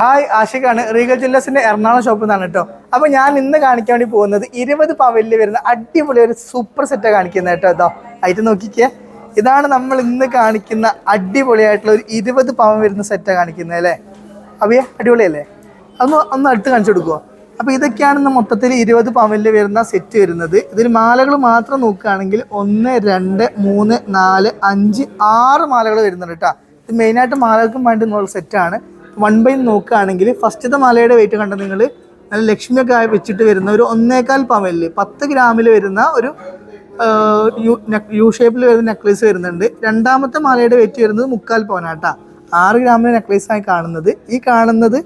Hi ആഷിഖാണ്. Regal ജ്വല്ലേഴ്സിന്റെ എറണാകുളം ഷോപ്പിൽ നിന്നാണ് കേട്ടോ. അപ്പൊ ഞാൻ ഇന്ന് കാണിക്കാൻ വേണ്ടി പോകുന്നത് ഇരുപത് പവലിൽ വരുന്ന അടിപൊളി ഒരു സൂപ്പർ സെറ്റാണ് കാണിക്കുന്നത് കേട്ടോ ഇതോ. ആയിട്ട് നോക്കിക്കേ. ഇതാണ് നമ്മൾ ഇന്ന് കാണിക്കുന്ന അടിപൊളിയായിട്ടുള്ള ഒരു ഇരുപത് പവൻ വരുന്ന സെറ്റാണ് കാണിക്കുന്നത് അല്ലേ? അവയെ അടിപൊളിയല്ലേ? അതൊന്ന് ഒന്ന് അടുത്ത് കാണിച്ചു കൊടുക്കുമോ അപ്പോൾ ഇതൊക്കെയാണ് മൊത്തത്തിൽ ഇരുപത് പവനിൽ വരുന്ന സെറ്റ് വരുന്നത്. ഇതിൽ മാലകൾ മാത്രം നോക്കുകയാണെങ്കിൽ ഒന്ന് രണ്ട് മൂന്ന് നാല് അഞ്ച് ആറ് മാലകൾ വരുന്നുണ്ട് കേട്ടോ. ഇത് മെയിനായിട്ട് മാലകൾക്കും വേണ്ടി എന്നുള്ള സെറ്റാണ് വൺ ബൈ നോക്കുകയാണെങ്കിൽ ഫസ്റ്റത്തെ മലയുടെ വെയിറ്റ് കണ്ട നിങ്ങൾ? നല്ല ലക്ഷ്മിയൊക്കെ ആയി വെച്ചിട്ട് വരുന്ന ഒരു ഒന്നേക്കാൽ പവനിൽ പത്ത് ഗ്രാമിൽ വരുന്ന ഒരു യു യു ഷേപ്പിൽ വരുന്ന നെക്ലേസ് വരുന്നുണ്ട്. രണ്ടാമത്തെ മാലയുടെ വെയിറ്റ് വരുന്നത് മുക്കാൽ പവനാട്ടാ ആറ് ഗ്രാമിലെ നെക്ലേസ് ആയി കാണുന്നത്. ഈ കാണുന്നത്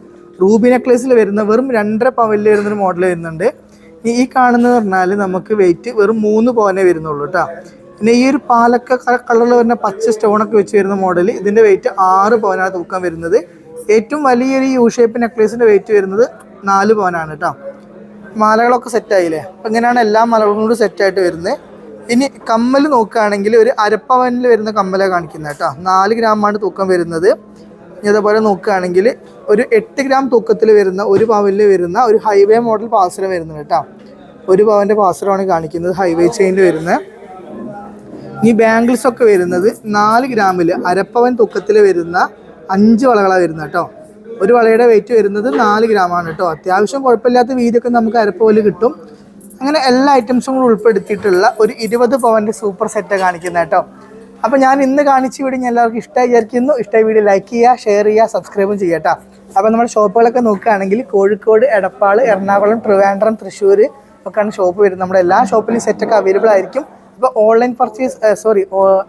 റൂബി നെക്ലേസിൽ വരുന്ന വെറും രണ്ടര പവനിൽ വരുന്നൊരു മോഡൽ വരുന്നുണ്ട്. ഈ കാണുന്നത് പറഞ്ഞാൽ നമുക്ക് വെയിറ്റ് വെറും മൂന്ന് പവനേ വരുന്നുള്ളൂ കേട്ടോ പിന്നെ ഈ ഒരു പാലക്ക കളറിൽ വരുന്ന പച്ച സ്റ്റോണൊക്കെ വെച്ച് വരുന്ന മോഡൽ ഇതിന്റെ വെയിറ്റ് ആറ് പവനാണ് തൂക്കം വരുന്നത്. ഏറ്റവും വലിയൊരു യു ഷേപ്പ് നെക്ലേസിന്റെ വെയിറ്റ് വരുന്നത് നാല് പവനാണ് കേട്ടോ. മാലകളൊക്കെ സെറ്റായില്ലേ അപ്പം ഇങ്ങനെയാണ് എല്ലാ മാലകളും കൂടി സെറ്റായിട്ട് വരുന്നത്. ഇനി കമ്മൽ നോക്കുകയാണെങ്കിൽ ഒരു അരപ്പവനിൽ വരുന്ന കമ്മലാണ് കാണിക്കുന്നത് കേട്ടോ. നാല് ഗ്രാമാണ് തൂക്കം വരുന്നത്. ഇനി അതേപോലെ നോക്കുകയാണെങ്കിൽ ഒരു എട്ട് ഗ്രാം തൂക്കത്തിൽ വരുന്ന ഒരു പവനിൽ വരുന്ന ഒരു ഹൈവേ മോഡൽ പാസരം വരുന്നത് കേട്ടോ. ഒരു പവന്റെ പാസരമാണ് കാണിക്കുന്നത് ഹൈവേ ചെയിനിൽ വരുന്ന ഈ ബാംഗിൾസ് ഒക്കെ വരുന്നത് നാല് ഗ്രാമിൽ അരപ്പവൻ തൂക്കത്തിൽ വരുന്ന അഞ്ച് വളകളാണ് വരുന്നത് കേട്ടോ. ഒരു വളയുടെ വെയിറ്റ് വരുന്നത് നാല് ഗ്രാമാണ് കേട്ടോ. അത്യാവശ്യം കുഴപ്പമില്ലാത്ത വീതിയൊക്കെ നമുക്ക് അരപ്പവൽ കിട്ടും. അങ്ങനെ എല്ലാ ഐറ്റംസും കൂടി ഉൾപ്പെടുത്തിയിട്ടുള്ള ഒരു ഇരുപത് പവന്റെ സൂപ്പർ സെറ്റ് കാണിക്കുന്നത് കേട്ടോ. അപ്പോൾ ഞാൻ ഇന്ന് കാണിച്ച വീഡിയോ ഞാൻ എല്ലാവർക്കും ഇഷ്ടമായി വിചാരിക്കുന്നു. ഇഷ്ടമായ വീഡിയോ ലൈക്ക് ചെയ്യുക ഷെയർ ചെയ്യുക സബ്സ്ക്രൈബും ചെയ്യുക കേട്ടോ. അപ്പോൾ നമ്മുടെ ഷോപ്പുകളൊക്കെ നോക്കുകയാണെങ്കിൽ കോഴിക്കോട് എടപ്പാൾ എറണാകുളം ട്രിവാൻഡ്രം തൃശ്ശൂർ ഒക്കെയാണ് ഷോപ്പ് വരുന്നത്. നമ്മുടെ എല്ലാ ഷോപ്പിലും സെറ്റൊക്കെ അവൈലബിൾ ആയിരിക്കും. അപ്പോൾ ഓൺലൈൻ പർച്ചേസ് സോറി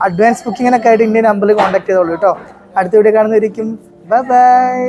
അഡ്വാൻസ് ബുക്കിങ്ങിനൊക്കെ ആയിട്ട് ഇന്ത്യൻ നമ്പറിൽ കോൺടാക്ട് ചെയ്തോളൂ കേട്ടോ. അടുത്ത വീഡിയോ കാണുന്നതായിരിക്കും ബൈ ബൈ